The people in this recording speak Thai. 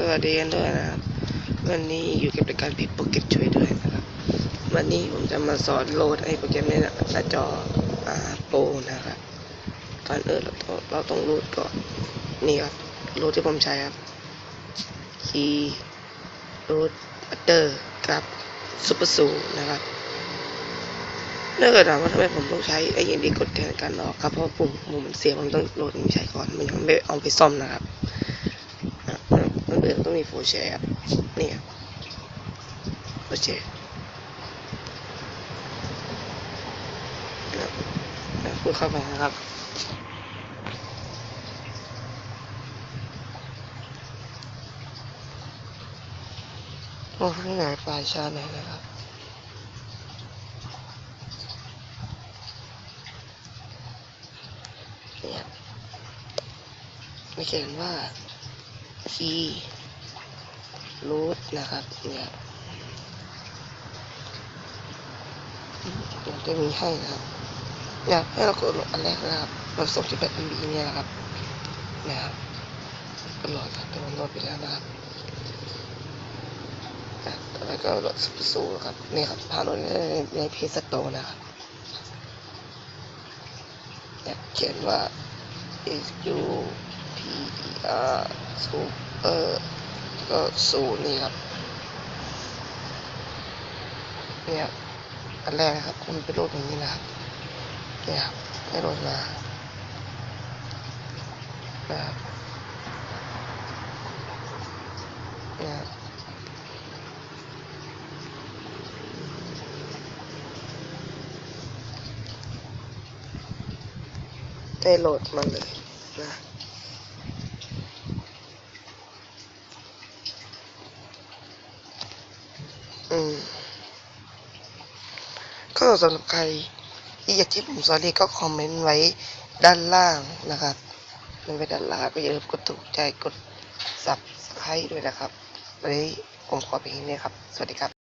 สวัสดีกันด้วยนะครับ วันนี้อยู่กับรายการพิกโปรเกตช่วยด้วยนะครับ วันนี้ผมจะมาสอนโหลดไอ้โปรแกรมนี้นะหน้าจออาโปรนะครับก่อนอื่นเราต้องเราต้องโหลดก่อนนี่ครับโหลดที่ผมใช้ครับคีย์โหลดบัตเตอร์กับซูเปอร์ซูนะครับถ้าเกิดถามว่าทำไมผมต้องใช้ไอ้ยินดีกดแทนการออกครับเพราะปุ่มปุ่มมันเสียผมต้องโหลดมันใช้ก่อนมันยังไม่เอาไปซ่อมนะครับ มันอื่นต้องมีโฟแชร์ครับนี่ครับโฟแชร์นะคุณเข้าไปนะครับโอ้ข้างไหนปลายชาไหนนะครับเนี่ยไม่เขียนว่า คีย์รูทนะครับเนี่ยมันจะมีให้นะครับเนี่ยให้เรากดโหลดอันแรกนะครับเราส่งที่แบบบีเนี่ยนะครับนะครับกดโหลดครับแต่มันโหลดไปแล้วนะครับต่อไปก็โหลดสุสูครับนี่ครับพาโหลดในในเพจสโตนะครับเนี่ยเขียนว่า S U P E R ซูเปอก็ศูนย์นี่ครับ เนี่ยอันแรกนะครับมันเป็นรูปอย่างนี้นะครับ เนี่ยครับให้โหลดมานะครับเนี่ยครับได้โหลดมาเลยนะ อืมก็สำหรับใครที่อยากที่ผมสอนเรียนก็คอมเมนต์ไว้ด้านล่างนะครับมันไว้ด้านล่างก็อย่าลืมกดถูกใจกดสับให้ด้วยนะครับวันนี้ผมขอเพียงนี้ครับ สวัสดีครับ